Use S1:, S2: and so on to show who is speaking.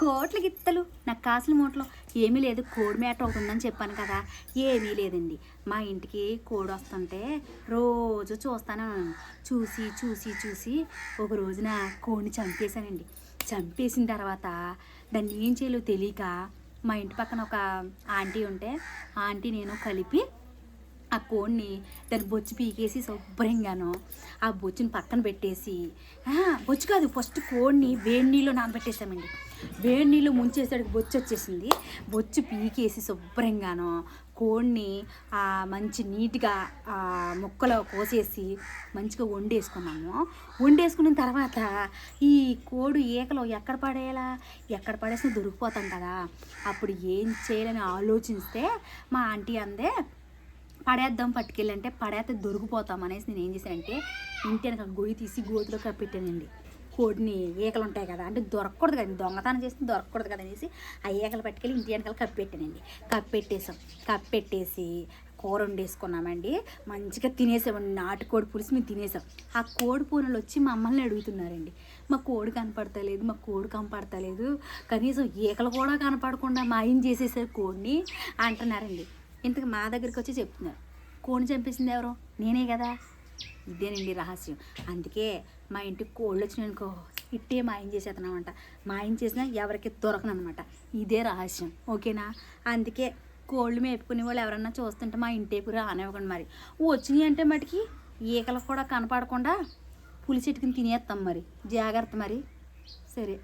S1: కోట్ల గిత్తలు. నాకు కాసిన మూటలో ఏమీ లేదు కోడి మేట ఒకటి ఉందని చెప్పాను కదా. ఏమీ లేదండి. మా ఇంటికి కోడి వస్తుంటే రోజు చూస్తాను చూసి చూసి చూసి ఒక రోజున కోడిని చంపేశానండి. చంపేసిన తర్వాత దాన్ని ఏం చేయాలో తెలియక మా ఇంటి పక్కన ఒక ఆంటీ ఉంటే ఆంటీ నేను కలిపి ఆ కోడిని దాని బొచ్చు పీకేసి శుభ్రంగాను ఆ బొచ్చుని పక్కన పెట్టేసి బొచ్చు కాదు ఫస్ట్ కోడిని వేడి నీళ్ళు నానబెట్టేసామండి వేడి నీళ్ళు ముంచేసరికి బొచ్చు వచ్చేసింది. బొచ్చు పీకేసి శుభ్రంగాను కోడిని మంచి నీట్గా ముక్కలో ముక్కలు కోసేసి మంచిగా వండేసుకున్నాము. వండేసుకున్న తర్వాత ఈ కోడి ఈకలు ఎక్కడ పడేయాలా ఎక్కడ పడేసినా దొరికిపోతాం కదా. అప్పుడు ఏం చేయాలని ఆలోచిస్తే మా ఆంటీ అందే పడేద్దాం పట్టుకెళ్ళంటే పడేస్తే దొరికిపోతాం అనేసి నేను ఏం చేశానంటే ఇంటి వెనక గొయ్యి తీసి గోతిలో కప్పెట్టానండి. కోడిని ఈకలు ఉంటాయి కదా అంటే దొరకకూడదు కదా దొంగతనం చేస్తే దొరకకూడదు కదా అనేసి ఆ ఈకలు పట్టుకెళ్ళి ఇంటి వెనకాల కప్పెట్టానండి. కప్పెట్టేసాం కప్పెట్టేసి కూర వండేసుకున్నామండి. మంచిగా తినేసామండి. నాటుకోడి పులుసు మేము తినేసాం. ఆ కోడి పూనలు వచ్చి మమ్మల్ని అడుగుతున్నారండి. మా కోడి కనపడతలేదు మా కోడి కనపడతలేదు. కనీసం ఈకలు కూడా కనపడకుండా మాయం చేసేసారు కోడిని అంటున్నారండి. ఇంతకు మా దగ్గరికి వచ్చి చెప్తున్నారు. కోడిని చంపేసింది ఎవరు? నేనే కదా. ఇదేనండి రహస్యం. అందుకే మా ఇంటికి కోళ్ళు వచ్చినాయనుకో ఇట్టే మాయం చేసేస్తున్నామంట మాయం చేసినా ఎవరికి దొరకనమాట ఇదే రహస్యం. ఓకేనా? అందుకే కోళ్ళు మేపుకునే వాళ్ళు ఎవరన్నా చూస్తుంటే మా ఇంటికి రానివ్వకండి మరి. వచ్చినాయి అంటే మటుకి ఈకలు కూడా కనపడకుండా పులి చెట్టుకుని తినేస్తాం మరి. జాగ్రత్త మరి. సరే.